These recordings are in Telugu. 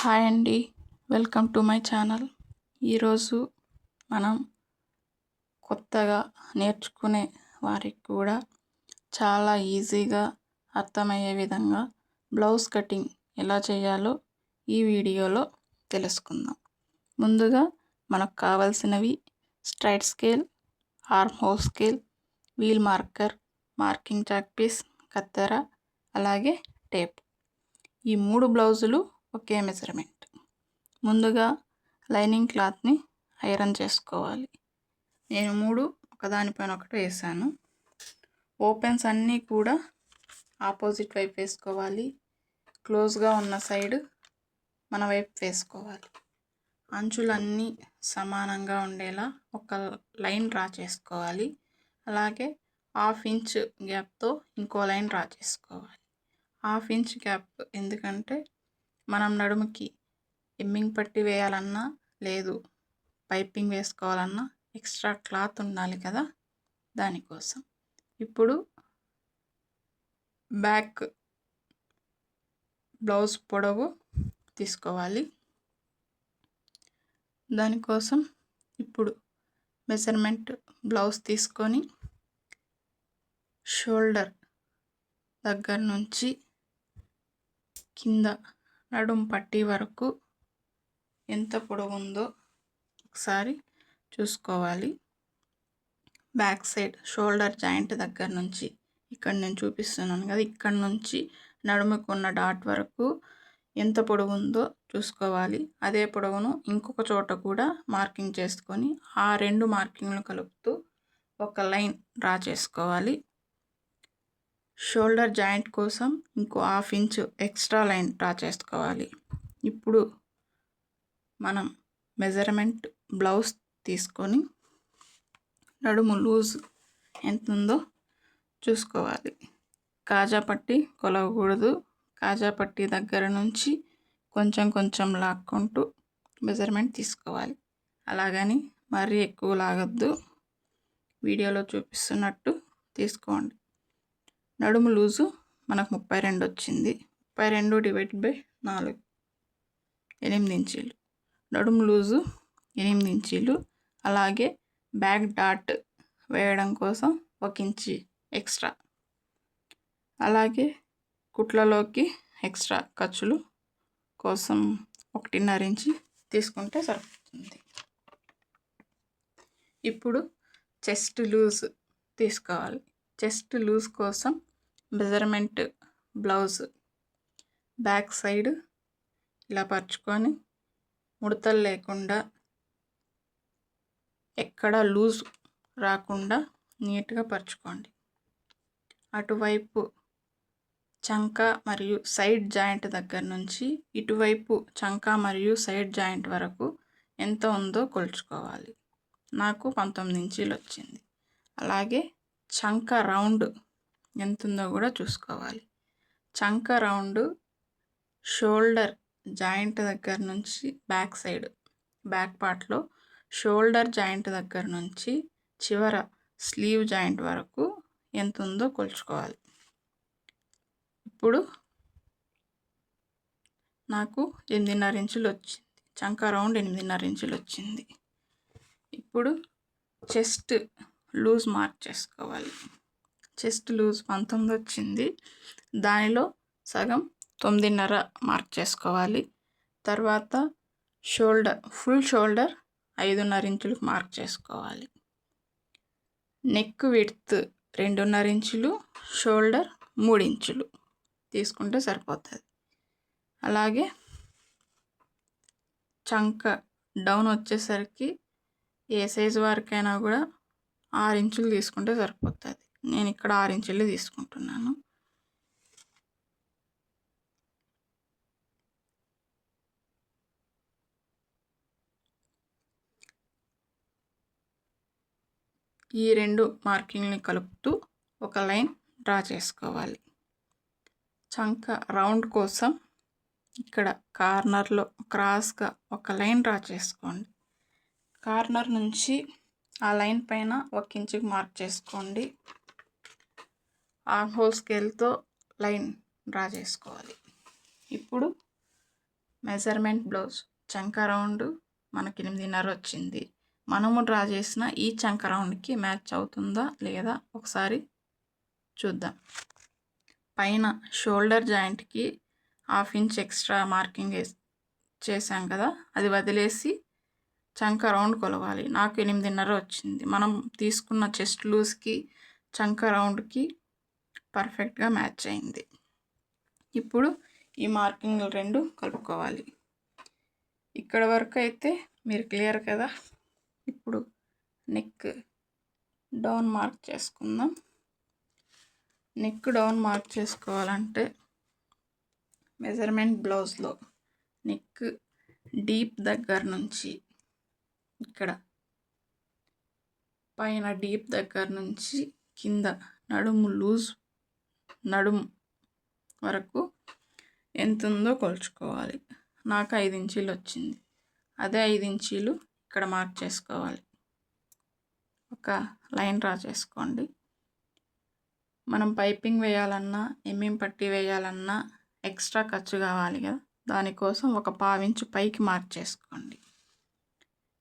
హాయ్ అండి. Welcome to my channel. ఈరోజు మనం కొత్తగా నేర్చుకునే వారికి కూడా చాలా ఈజీగా అర్థమయ్యే విధంగా బ్లౌజ్ కటింగ్ ఎలా చేయాలో ఈ వీడియోలో తెలుసుకుందాం. ముందుగా మనకు కావాల్సినవి straight scale arm hole scale wheel marker marking chalk piece కత్తెర అలాగే టేప్. ఈ మూడు బ్లౌజులు ఒకే మెజర్మెంట్. ముందుగా లైనింగ్ క్లాత్ని ఐరన్ చేసుకోవాలి. నేను మూడు ఒకదానిపైన ఒకటి వేసాను. ఓపెన్స్ అన్నీ కూడా ఆపోజిట్ వైపు వేసుకోవాలి. క్లోజ్గా ఉన్న సైడ్ మన వైపు వేసుకోవాలి. అంచులన్నీ సమానంగా ఉండేలా ఒక లైన్ డ్రా చేసుకోవాలి. అలాగే హాఫ్ ఇంచ్ గ్యాప్తో ఇంకో లైన్ డ్రా చేసుకోవాలి. హాఫ్ ఇంచ్ గ్యాప్ ఎందుకంటే మనం నడుముకి ఎమ్మింగ్ పట్టి వేయాలన్నా లేదు పైపింగ్ వేసుకోవాలన్నా ఎక్స్ట్రా క్లాత్ ఉండాలి కదా దానికోసం. ఇప్పుడు బ్యాక్ బ్లౌజ్ పొడవు తీసుకోవాలి. దానికోసం ఇప్పుడు మెజర్మెంట్ బ్లౌజ్ తీసుకొని షోల్డర్ దగ్గర నుంచి కింద నడుం పట్టి వరకు ఎంత పొడవు ఉందో ఒకసారి చూసుకోవాలి. బ్యాక్ సైడ్ షోల్డర్ జాయింట్ దగ్గర నుంచి ఇక్కడ నేను చూపిస్తున్నాను కదా ఇక్కడ నుంచి నడుముకున్న డాట్ వరకు ఎంత పొడవు ఉందో చూసుకోవాలి. అదే పొడవును ఇంకొక చోట కూడా మార్కింగ్ చేసుకొని ఆ రెండు మార్కింగ్లు కలుపుతూ ఒక లైన్ డ్రా చేసుకోవాలి. షోల్డర్ జాయింట్ కోసం ఇంకో half inch extra line draw చేసుకోవాలి. ఇప్పుడు మనం మెజర్మెంట్ బ్లౌజ్ తీసుకొని నడుము లూజ్ ఎంత ఉందో చూసుకోవాలి. కాజా పట్టి కొలవకూడదు. కాజా పట్టి దగ్గర నుంచి కొంచెం కొంచెం లాక్కుంటూ మెజర్మెంట్ తీసుకోవాలి. అలాగని మరీ ఎక్కువ లాగద్దు. వీడియోలో చూపిస్తున్నట్టు తీసుకోండి. నడుము లూజు మనకు ముప్పై రెండు వచ్చింది. ముప్పై రెండు డివైడ్ బై నాలుగు. ఎనిమిది ఇంచీలు. నడుము లూజు ఎనిమిది ఇంచీలు. అలాగే బ్యాక్ డాట్ వేయడం కోసం ఒక ఇంచి ఎక్స్ట్రా. అలాగే కుట్లలోకి ఎక్స్ట్రా ఖర్చులు కోసం ఒకటిన్నర ఇంచి తీసుకుంటే సరిపోతుంది. ఇప్పుడు చెస్ట్ లూజ్ తీసుకోవాలి. చెస్ట్ లూజ్ కోసం మెజర్మెంట్ బ్లౌజ్ బ్యాక్ సైడ్ ఇలా పరుచుకొని ముడతలు లేకుండా ఎక్కడ లూజ్ రాకుండా నీట్గా పరుచుకోండి. అటువైపు చంక మరియు సైడ్ జాయింట్ దగ్గర నుంచి ఇటువైపు చంక మరియు సైడ్ జాయింట్ వరకు ఎంత ఉందో కొలుచుకోవాలి. నాకు పంతొమ్మిది ఇంచీలు వచ్చింది అలాగే చంక రౌండ్ ఎంత ఉందో కూడా చూసుకోవాలి. చంక రౌండ్ షోల్డర్ జాయింట్ దగ్గర నుంచి బ్యాక్ సైడ్ బ్యాక్ పార్ట్లో షోల్డర్ జాయింట్ దగ్గర నుంచి చివర స్లీవ్ జాయింట్ వరకు ఎంత ఉందో కొలుచుకోవాలి. ఇప్పుడు నాకు ఎనిమిదిన్నర ఇంచులు వచ్చింది. చంక రౌండ్ ఎనిమిదిన్నర ఇంచులు వచ్చింది. ఇప్పుడు చెస్ట్ లూజ్ మార్క్ చేసుకోవాలి. చెస్ట్ లూజ్ పంతొమ్మిది వచ్చింది. దానిలో సగం తొమ్మిదిన్నర మార్క్ చేసుకోవాలి. తర్వాత షోల్డర్ ఫుల్ షోల్డర్ ఐదున్నర ఇంచులకు మార్క్ చేసుకోవాలి. నెక్ విడ్త్ రెండున్నర ఇంచులు షోల్డర్ మూడు ఇంచులు తీసుకుంటే సరిపోతుంది. అలాగే చంక డౌన్ వచ్చేసరికి ఏ సైజు వరకైనా కూడా ఆరు ఇంచులు తీసుకుంటే సరిపోతుంది. నేను ఇక్కడ ఆరు ఇంచులు తీసుకుంటున్నాను. ఈ రెండు మార్కింగ్ని కలుపుతూ ఒక లైన్ డ్రా చేసుకోవాలి. చంక రౌండ్ కోసం ఇక్కడ కార్నర్లో క్రాస్గా ఒక లైన్ డ్రా చేసుకోండి. కార్నర్ నుంచి ఆ లైన్ పైన ఒక ఇంచుకి మార్క్ చేసుకోండి. ఆర్మ్ హోల్ స్కేల్తో లైన్ డ్రా చేసుకోవాలి. ఇప్పుడు మెజర్మెంట్ బ్లౌజ్ చంక రౌండ్ మనకి ఎనిమిదిన్నర వచ్చింది. మనము డ్రా చేసిన ఈ చంక రౌండ్కి మ్యాచ్ అవుతుందా లేదా ఒకసారి చూద్దాం. పైన షోల్డర్ జాయింట్కి హాఫ్ ఇంచ్ ఎక్స్ట్రా మార్కింగ్ చేసాం కదా అది వదిలేసి చంక రౌండ్ కొలవాలి. నాకు ఎనిమిదిన్నర వచ్చింది. మనం తీసుకున్న చెస్ట్ లూజ్కి చంక రౌండ్కి పర్ఫెక్ట్గా మ్యాచ్ అయింది. ఇప్పుడు ఈ మార్కింగ్లు రెండు కలుపుకోవాలి. ఇక్కడ వరకు అయితే మీరు క్లియర్ కదా? ఇప్పుడు నెక్ డౌన్ మార్క్ చేసుకుందాం. నెక్ డౌన్ మార్క్ చేసుకోవాలంటే మెజర్మెంట్ బ్లౌజ్లో నెక్ డీప్ దగ్గర నుంచి ఇక్కడ పైన డీప్ దగ్గర నుంచి కింద నడుము లూజ్ నడుము వరకు ఎంత ఉందో కొలుచుకోవాలి. నాకు ఐదు ఇంచీలు వచ్చింది. అదే ఐదు ఇంచీలు ఇక్కడ మార్క్ చేసుకోవాలి. ఒక లైన్ డ్రా చేసుకోండి. మనం పైపింగ్ వేయాలన్నా ఎమ్మిం పట్టి వేయాలన్నా ఎక్స్ట్రా ఖర్చు కావాలి కదా. దానికోసం ఒక పావించు పైకి మార్క్ చేసుకోండి.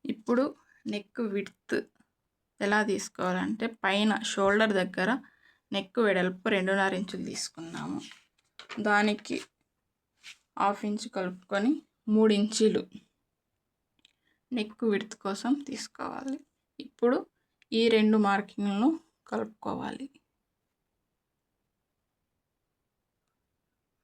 ఇప్పుడు నెక్ విడ్త్ ఎలా తీసుకోవాలంటే పైన షోల్డర్ దగ్గర నెక్ వెడల్పు రెండున్నర ఇంచులు తీసుకున్నాము. దానికి హాఫ్ ఇంచు కలుపుకొని మూడు ఇంచీలు నెక్ విడత్ కోసం తీసుకోవాలి. ఇప్పుడు ఈ రెండు మార్కింగ్లను కలుపుకోవాలి.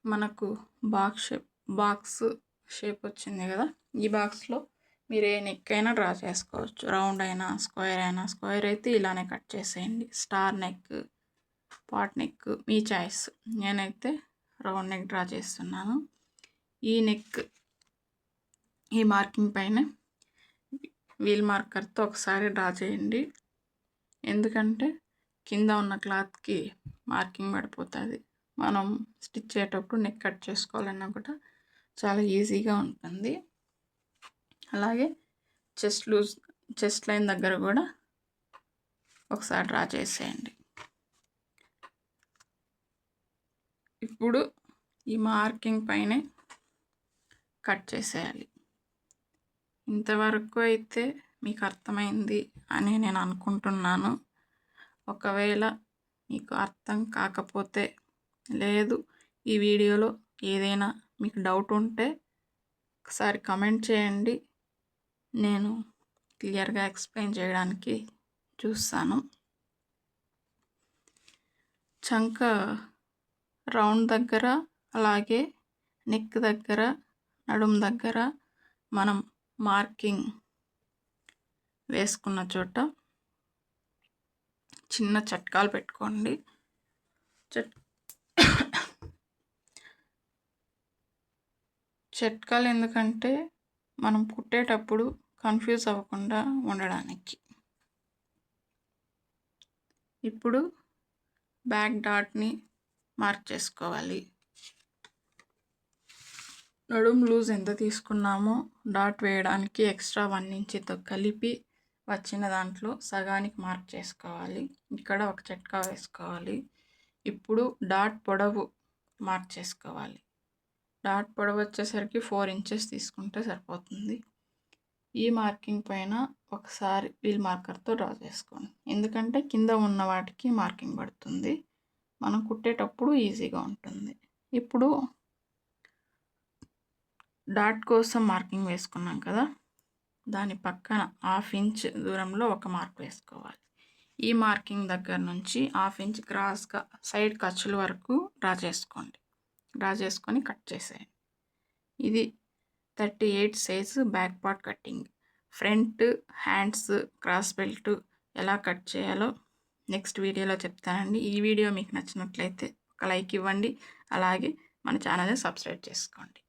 మనకు బాక్స్ షేప్ బాక్స్ షేప్ వచ్చింది కదా? ఈ బాక్స్లో మీరు ఏ నెక్ అయినా డ్రా చేసుకోవచ్చు. రౌండ్ అయినా స్క్వేర్ అయినా స్క్వేర్ అయితే ఇలానే కట్ చేసేయండి. స్టార్ నెక్ పాట్ నెక్ మీ చాయిస్. నేనైతే రౌండ్ నెక్ డ్రా చేస్తున్నాను. ఈ నెక్ ఈ మార్కింగ్ పైన వీల్ మార్కర్తో ఒకసారి డ్రా చేయండి. ఎందుకంటే కింద ఉన్న క్లాత్కి మార్కింగ్ పడిపోతుంది. మనం స్టిచ్ చేసేటప్పుడు నెక్ కట్ చేసుకోవాలన్నా కూడా చాలా ఈజీగా ఉంటుంది. అలాగే చెస్ట్ లూజ్ చెస్ట్ లైన్ దగ్గర కూడా ఒకసారి డ్రా చేసేయండి. ఇప్పుడు ఈ మార్కింగ్ పైనే కట్ చేసేయాలి. ఇంతవరకు అయితే మీకు అర్థమైంది అని నేను అనుకుంటున్నాను. ఒకవేళ మీకు అర్థం కాకపోతే లేదు ఈ వీడియోలో ఏదైనా మీకు డౌట్ ఉంటే ఒకసారి కమెంట్ చేయండి. నేను క్లియర్గా ఎక్స్ప్లెయిన్ చేయడానికి చూస్తాను. చంక రౌండ్ దగ్గర అలాగే నెక్ దగ్గర నడుము దగ్గర మనం మార్కింగ్ వేసుకున్న చోట చిన్న చట్కాలు పెట్టుకోండి. చట్ చట్కాలు ఎందుకంటే మనం కుట్టేటప్పుడు కన్ఫ్యూజ్ అవ్వకుండా ఉండడానికి. ఇప్పుడు బ్యాక్ డాట్ని మార్క్ చేసుకోవాలి నడుం లూజ్ ఎంత తీసుకున్నామో డాట్ వేయడానికి ఎక్స్ట్రా వన్ ఇంచ్తో కలిపి వచ్చిన దాంట్లో సగానికి మార్క్ చేసుకోవాలి. ఇక్కడ ఒక చెట్కా వేసుకోవాలి. ఇప్పుడు డాట్ పొడవు మార్క్ చేసుకోవాలి. డాట్ పొడవు వచ్చేసరికి ఫోర్ ఇంచెస్ తీసుకుంటే సరిపోతుంది. ఈ మార్కింగ్ పైన ఒకసారి వీల్ మార్కర్తో డ్రా చేసుకోండి. ఎందుకంటే కింద ఉన్న వాటికి మార్కింగ్ పడుతుంది. మనం కుట్టేటప్పుడు ఈజీగా ఉంటుంది. ఇప్పుడు డాట్ కోసం మార్కింగ్ వేసుకున్నాం కదా దాని పక్కన హాఫ్ ఇంచ్ దూరంలో ఒక మార్క్ వేసుకోవాలి. ఈ మార్కింగ్ దగ్గర నుంచి హాఫ్ ఇంచ్ క్రాస్గా సైడ్ ఖర్చుల వరకు డ్రా చేసుకోండి. డ్రా చేసుకొని కట్ చేసేయండి. ఇది thirty eight size back part cutting. Front hands cross belt ఎలా కట్ చేయాలో నెక్స్ట్ వీడియోలో చెప్తానండి ఈ వీడియో మీకు నచ్చినట్లయితే ఒక లైక్ ఇవ్వండి. అలాగే మన ఛానల్ని సబ్స్క్రైబ్ చేసుకోండి.